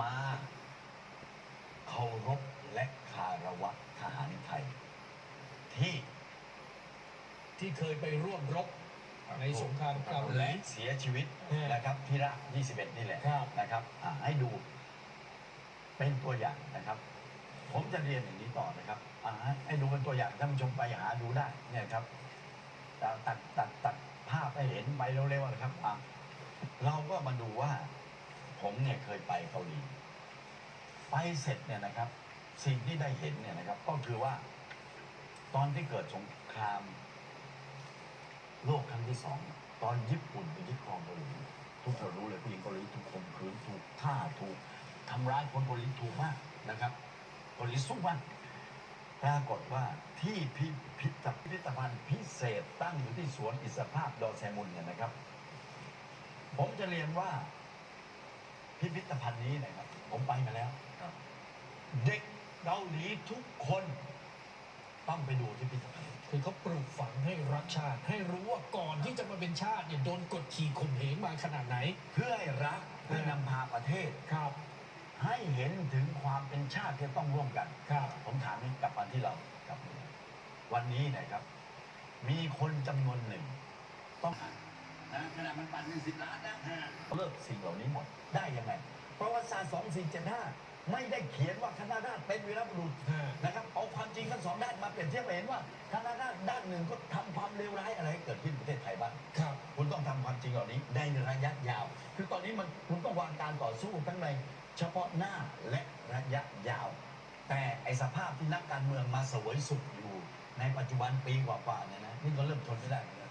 มาเคารพและคารวะทหารไทย ที่ที่เคยไปร่วมรบในสงครามเกาหลีและเสียชีวิตเออนะครับที่ระ21 นี่แหละครับนะครับอ่าให้ดูเป็นตัวอย่างนะครับ ผมจะเรียนอย่างนี้ต่อนะครับอ่าให้ให้ดูเป็นตัวอย่างท่านผู้ชมไปหาดูได้เนี่ยครับตัดตัดตัดตัดภาพให้เห็นไปเร็วๆนะครับอะเราก็มาดูว่า ผมเนี่ยเคยไปเกาหลี ไปเสร็จเนี่ยนะครับ สิ่งที่ได้เห็นเนี่ยนะครับ ก็คือว่า ตอนที่เกิดสงคราม โลกครั้งที่สองตอนญี่ปุ่นไปยึดครองเกาหลีทุกคนรู้เลยผู้หญิงเกาหลีถูกข่มขืนถูกฆ่าถูกทำร้ายคนเกาหลีถูกมากนะครับเกาหลีสู้มากปรากฏว่าที่พิพิธพิพิธภัณฑ์พิเศษตั้งอยู่ที่สวนอิสรภาพดอแซมุนเนี่ยนะครับ ผมจะเรียนว่า พิพิธภัณฑ์นี้นะครับ ผมไปมาแล้ว เด็กเกาหลีทุกคนต้องไปดูที่พิพิธภัณฑ์คือเขาปลูกฝังให้รักชาติ ให้รู้ว่าก่อนที่จะมาเป็นชาติเนี่ยโดนกดขี่ข่มเหงมาขนาดไหน เพื่อให้รักเพื่อนำพาประเทศครับ ให้เห็นถึงความเป็นชาติที่ต้องร่วมกันครับ ผมถามให้กลับมาที่เรากลับมาวันนี้นะครับ มีคนจำนวนหนึ่งต้อง นะขนาดมันปั่นเป็นสิบล้านนะเลิกสิ่งเหล่านี้หมดได้ยังไง เพราะว่าศาสตร์สองสี่เจ็ดห้าไม่ได้เขียนว่าคณะราษฎรเป็นวีรบุรุษฮะนะครับเอาความจริงทั้งสองด้านมาเปรียบเทียบให้เห็นว่าคณะราษฎรด้านหนึ่งก็ทำความเลวร้ายอะไรให้เกิดขึ้นในประเทศไทยบ้างครับคุณต้องทำความจริงเหล่านี้ในระยะยาว คือตอนนี้มันคุณต้องวางการต่อสู้ทั้งในเฉพาะหน้าและระยะยาว แต่ไอสภาพที่นักการเมืองมาเสวยสุขอยู่ ในปัจจุบันปีกว่าๆเนี่ยนะนี่ก็เริ่มทนไม่ได้เหมือนกัน